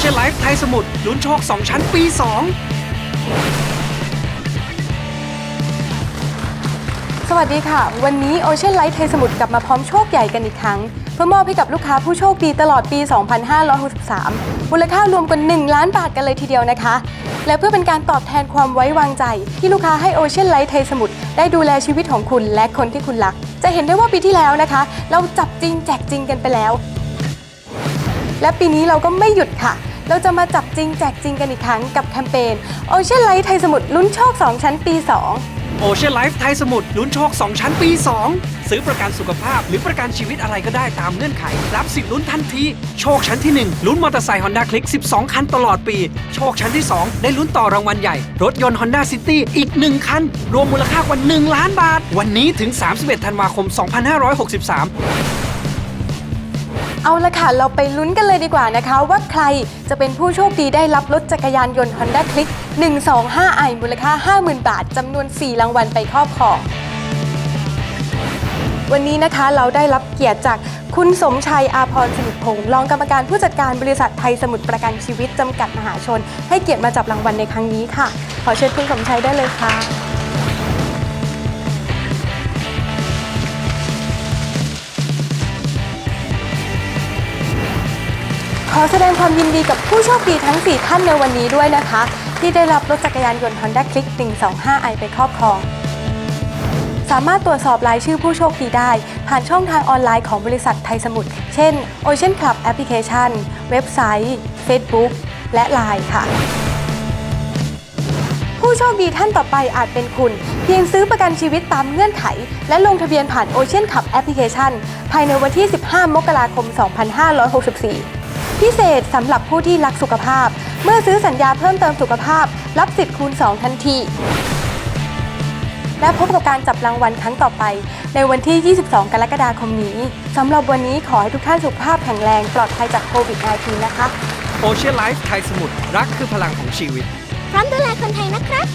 เชียนไลฟ์ไทยสมุทรลุ้นโชค 2 ชั้นปี 2 สวัสดีค่ะ วันนี้ Ocean Light ไทยสมุทรกลับมาพร้อมโชคใหญ่กันอีกครั้ง เพื่อมอบให้กับลูกค้าผู้โชคดีตลอดปี 2563 มูลค่ารวมกว่า1ล้านบาทกันเลยทีเดียวนะคะ และเพื่อเป็นการตอบแทนความไว้วางใจ ที่ลูกค้าให้ Ocean Light ไทยสมุทรได้ดูแลชีวิตของคุณและคนที่คุณรัก จะเห็นได้ว่าปีที่แล้วนะคะ เราจับจริงแจกจริงกันไปแล้ว และปีนี้เราก็ไม่หยุดค่ะ เราจะมาจับจริงแจกจริงกันอีกครั้งกับแคมเปญ Ocean Light ไทยสมุทรลุ้นโชค 2 ชั้นปี 2 โอเชียนไลฟ์ไทยสมุทรลุ้นโชค 2 ชั้นปี 2 ซื้อประกันสุขภาพหรือประกันชีวิตอะไรก็ได้ตามเงื่อนไข รับสิทธิ์ลุ้นทันที โชคชั้นที่ 1 ลุ้นมอเตอร์ไซค์ฮอนด้าคลิก12 คันตลอดปี โชคชั้นที่ 2 ได้ลุ้นต่อรางวัลใหญ่ รถยนต์ Honda City อีก 1 คัน รวมมูลค่ากว่า 1 ล้านบาท วันนี้ถึง 31 ธันวาคม 2563 เอาละค่ะ เราไปลุ้นกันเลยดีกว่านะคะ ว่าใครจะเป็นผู้โชคดีได้รับรถจักรยานยนต์ Honda Click 125i มูลค่า 50,000 บาทจำนวน 4 รางวัลไปครอบครองวันนี้นะคะเราได้รับเกียรติจากคุณสมชัยอาพรสมุทรพงศ์รองกรรมการผู้จัดการบริษัทไทยสมุทรประกันชีวิตจำกัดมหาชน ให้เกียรติมาจับรางวัลในครั้งนี้ค่ะ ขอเชิญคุณสมชัยได้เลยค่ะ ขอแสดงความยินดีกับผู้โชคดีทั้ง 4 ท่านในวันนี้ด้วยนะคะ ที่ได้รับรถจักรยานยนต์ Honda Click 125i ไปครอบครอง สามารถตรวจสอบรายชื่อผู้โชคดีได้ ผ่านช่องทางออนไลน์ของบริษัทไทยสมุทรเช่น Ocean Club Application เว็บไซต์ Facebook และ Line ค่ะ ผู้โชคดีท่านต่อไปอาจเป็นคุณ เพียงซื้อประกันชีวิตตามเงื่อนไข และลงทะเบียนผ่าน Ocean Club Application ภายในวันที่ 15 มกราคม 2564 พิเศษสำหรับผู้ที่รักสุขภาพ เมื่อซื้อสัญญาเพิ่มเติมสุขภาพ รับสิทธิ์คูณ 2 ทันที และพบกับการจับรางวัลครั้งต่อไป ในวันที่ 22 กรกฎาคมนี้สำหรับวันนี้ขอให้ทุกท่านสุขภาพแข็งแรงปลอดภัยจากโควิด -19 นะคะโอเชียนไลฟ์ไทยสมุทรรักคือพลังของชีวิต พร้อมดูแลคนไทยนะครับ